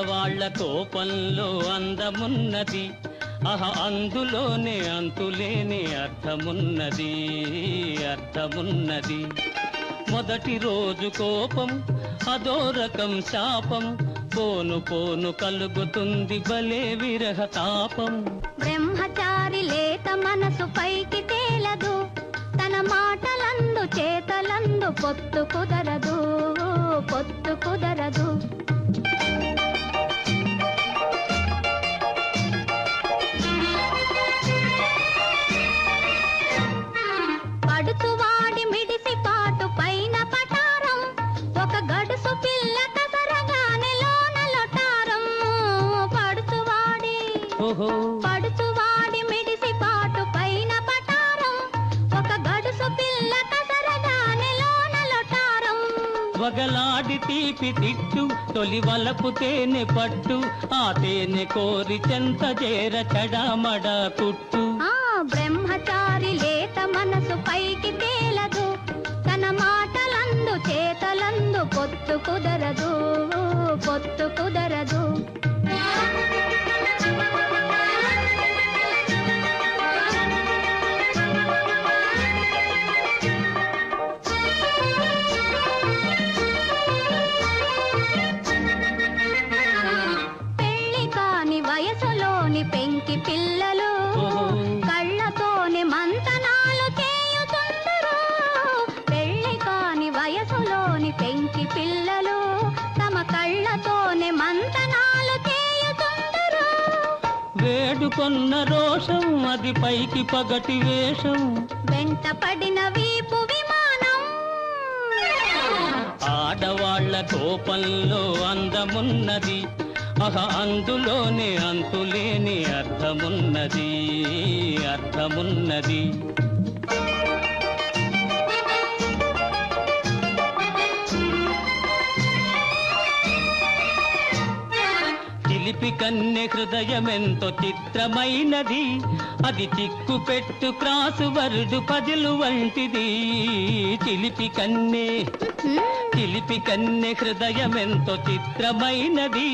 ఆడవాళ్ళ కోపంలో అందమున్నది. అహ అందులోనే అంతులేని అర్థమున్నది అర్థమున్నది. మొదటి రోజు కోపం అదో రకం శాపం. పోను పోను కలుగుతుంది భలే విరహ తాపం. బ్రహ్మచారి లేత మనసు పైకి తేలదు. తన మాటలందు చేతలందు పొత్తు కుదరదు పొత్తు కుదరదు. గడుసు పిల్ల కసరగానే లోన లొటారం పడుచువాడి ఓహో. పడుచువాడి మిడిసి పాటు పైన పటారం. ఒక గడుసు పిల్ల కసరగానే లోన లొటారం. వగలాడి తీపి తిట్టు తొలి వలపు తేనె పట్టు ఆ తేనె కోరి చెంత చేర చడామడ కుట్టు. ఆ బ్రహ్మచారి లేత మనసు పైకి తన పొత్తు కుదరదు పొత్తు కుదరదు. పెళ్ళి కాని వయసులోని పెంకి పిల్లలు వేడుకొన్న రోషం అది పైకి పగటి వేషం. వెంట పడిన వీపు విమానం. ఆడవాళ్ళ కోపంలో అందమున్నది. అహ అందులోనే అంతులేని అర్థమున్నది అర్థమున్నది. చిలిపి కన్నె హృదయమెంతో చిత్రమైనది. అది చిక్కు పెట్టు క్రాసు వరుడు పదిలు వంటిది. చిలిపి కన్నె చిలిపి కన్నె హృదయమెంతో చిత్రమైనది.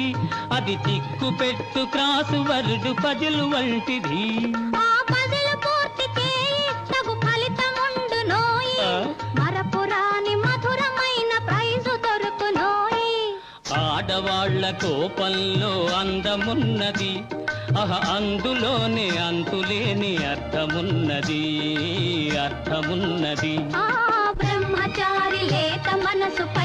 అది చిక్కు పెట్టు క్రాసు వరుడు పదిలు వంటిది. ఆడవాళ్ళ కోపంలో అందమున్నది. అహ అందులోనే అంతులేని అర్థమున్నది. అర్థమున్నది. బ్రహ్మచారి లేత మనసు